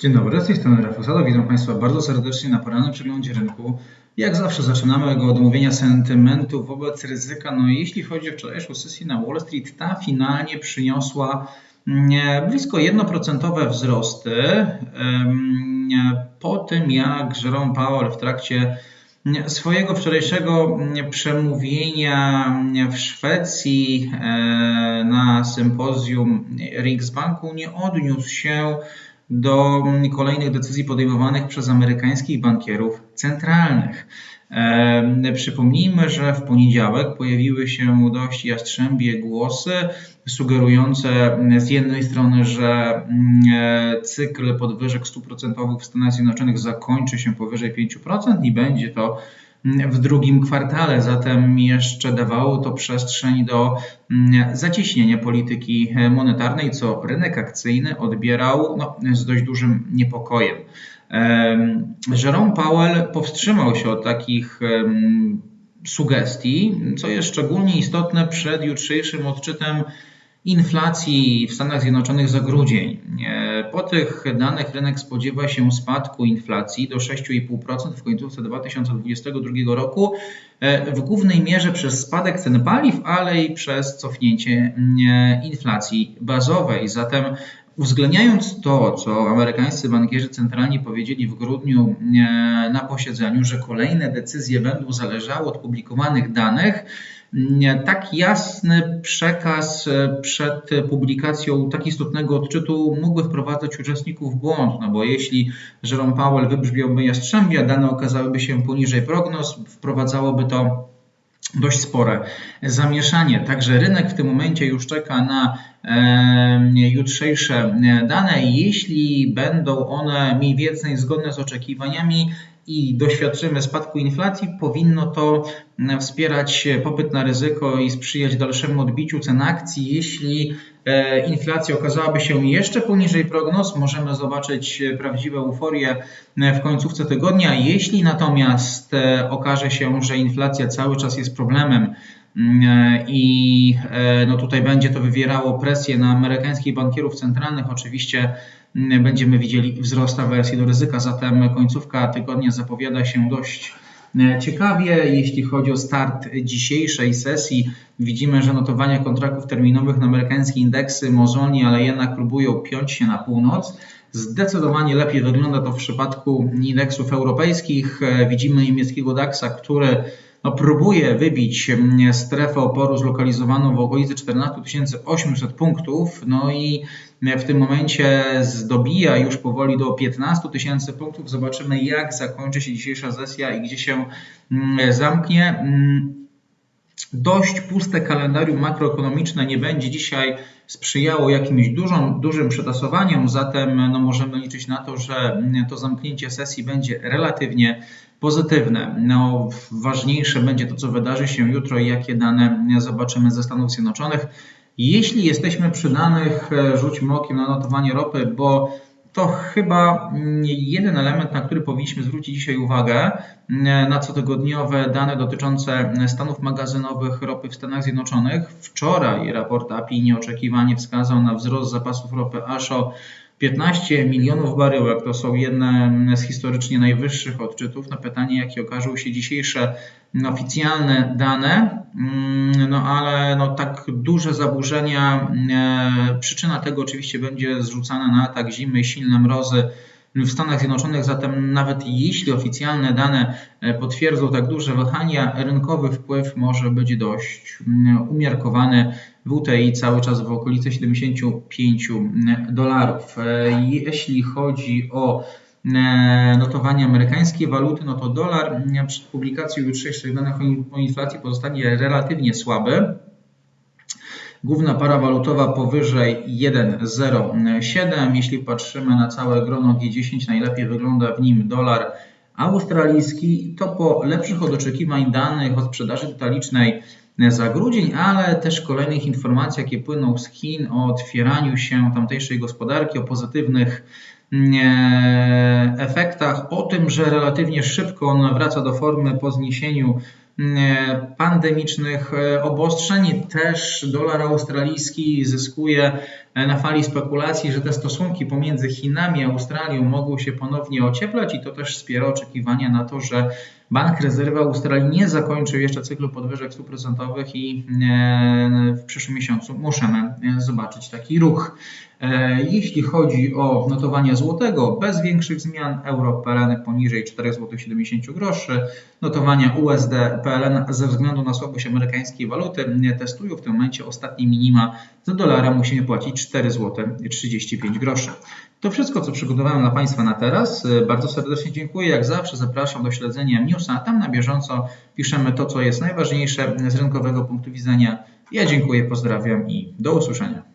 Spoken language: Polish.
Dzień dobry, z tej strony Rafał Sado. Witam Państwa bardzo serdecznie na porannym przeglądzie rynku. Jak zawsze zaczynamy go od sentymentu wobec ryzyka. No jeśli chodzi o wczorajszą sesję na Wall Street, ta finalnie przyniosła mm, blisko 1% wzrosty po tym, jak Jerome Powell w trakcie swojego wczorajszego przemówienia w Szwecji e, na sympozjum Riksbanku nie odniósł się do kolejnych decyzji podejmowanych przez amerykańskich bankierów centralnych. Przypomnijmy, że w poniedziałek pojawiły się dość jastrzębie głosy sugerujące z jednej strony, że mm, cykl podwyżek stóp procentowych w Stanach Zjednoczonych zakończy się powyżej 5% i będzie to w drugim kwartale. Zatem jeszcze dawało to przestrzeń do mm, zacieśnienia polityki monetarnej, co rynek akcyjny odbierał no, z dość dużym niepokojem. Jerome Powell powstrzymał się od takich sugestii, co jest szczególnie istotne przed jutrzejszym odczytem inflacji w Stanach Zjednoczonych za grudzień. Po tych danych rynek spodziewa się spadku inflacji do 6,5% w końcówce 2022 roku, e, w głównej mierze przez spadek cen paliw, ale i przez cofnięcie e, inflacji bazowej. Zatem Uwzględniając to, co amerykańscy bankierzy centralni powiedzieli w grudniu e, na posiedzeniu, że kolejne decyzje będą zależały od publikowanych danych, tak jasny przekaz e, przed publikacją tak istotnego odczytu mógłby wprowadzać uczestników w błąd, no bo jeśli Jerome Powell wybrzmiałby jastrzębia, dane okazałyby się poniżej prognoz, wprowadzałoby to dość spore zamieszanie. Także rynek w tym momencie już czeka na jutrzejsze dane. Jeśli będą one mniej więcej zgodne z oczekiwaniami, i doświadczymy spadku inflacji, powinno to wspierać popyt na ryzyko i sprzyjać dalszemu odbiciu cen akcji. Jeśli e, inflacja okazałaby się jeszcze poniżej prognoz, możemy zobaczyć prawdziwą euforię w końcówce tygodnia. Jeśli natomiast e, okaże się, że inflacja cały czas jest problemem, mm, i e, no tutaj będzie to wywierało presję na amerykańskich bankierów centralnych. Oczywiście będziemy widzieli wzrost awersji do ryzyka, zatem końcówka tygodnia zapowiada się dość e, ciekawie. Jeśli chodzi o start dzisiejszej sesji, widzimy, że notowania kontraktów terminowych na amerykańskie indeksy mozolnie, ale jednak próbują piąć się na północ. Zdecydowanie lepiej wygląda to w przypadku indeksów europejskich. E, widzimy niemieckiego DAXa, który no, próbuje wybić strefę oporu zlokalizowaną w okolicy 14 800 punktów, no i w tym momencie zdobija już powoli do 15 tysięcy punktów. Zobaczymy, jak zakończy się dzisiejsza sesja i gdzie się zamknie. Mm, dość puste kalendarium makroekonomiczne nie będzie dzisiaj sprzyjało jakimś dużą, dużym przetasowaniom, zatem no, możemy liczyć na to, że to zamknięcie sesji będzie relatywnie pozytywne. No, ważniejsze będzie to, co wydarzy się jutro i jakie dane zobaczymy ze Stanów Zjednoczonych. Jeśli jesteśmy przy danych, e, rzućmy okiem na notowanie ropy, bo to chyba jeden element, na który powinniśmy zwrócić dzisiaj uwagę, e, na cotygodniowe dane dotyczące stanów magazynowych ropy w Stanach Zjednoczonych. Wczoraj raport API nieoczekiwanie wskazał na wzrost zapasów ropy aż o 15 milionów baryłek to są jedne z historycznie najwyższych odczytów. Na pytanie, jakie okażą się dzisiejsze oficjalne dane, mm, no ale no, tak duże zaburzenia, e, przyczyna tego oczywiście będzie zrzucana na atak zimy, silne mrozy w Stanach Zjednoczonych, zatem nawet jeśli oficjalne dane e, potwierdzą tak duże wahania, rynkowy wpływ może być dość mm, umiarkowany. WTI cały czas w okolicy 75 dolarów. E, jeśli chodzi o e, notowanie amerykańskiej waluty, no to dolar przed publikacją jutrzejszych danych o inflacji pozostanie relatywnie słaby. Główna para walutowa powyżej 1,07. Jeśli patrzymy na całe grono G10, najlepiej wygląda w nim dolar australijski. To po lepszych od oczekiwań danych o sprzedaży detalicznej za grudzień, ale też kolejnych informacji, jakie płyną z Chin o otwieraniu się tamtejszej gospodarki, o pozytywnych efektach, o tym, że relatywnie szybko ona wraca do formy po zniesieniu pandemicznych e, obostrzeń. Też dolar australijski zyskuje e, na fali spekulacji, że te stosunki pomiędzy Chinami a Australią mogą się ponownie ocieplać i to też wspiera oczekiwania na to, że Bank Rezerwy Australii nie zakończył jeszcze cyklu podwyżek stóp procentowych i w przyszłym miesiącu możemy zobaczyć taki ruch. Jeśli chodzi o notowanie złotego, bez większych zmian, euro PLN poniżej 4,70 zł, notowania USD PLN ze względu na słabość amerykańskiej waluty testują w tym momencie ostatnie minima. Za dolara musimy płacić 4 zł 35 groszy. To wszystko, co przygotowałem dla Państwa na teraz. Bardzo serdecznie dziękuję. Jak zawsze zapraszam do śledzenia newsa. Tam na bieżąco piszemy to, co jest najważniejsze z rynkowego punktu widzenia. Ja dziękuję, pozdrawiam i do usłyszenia.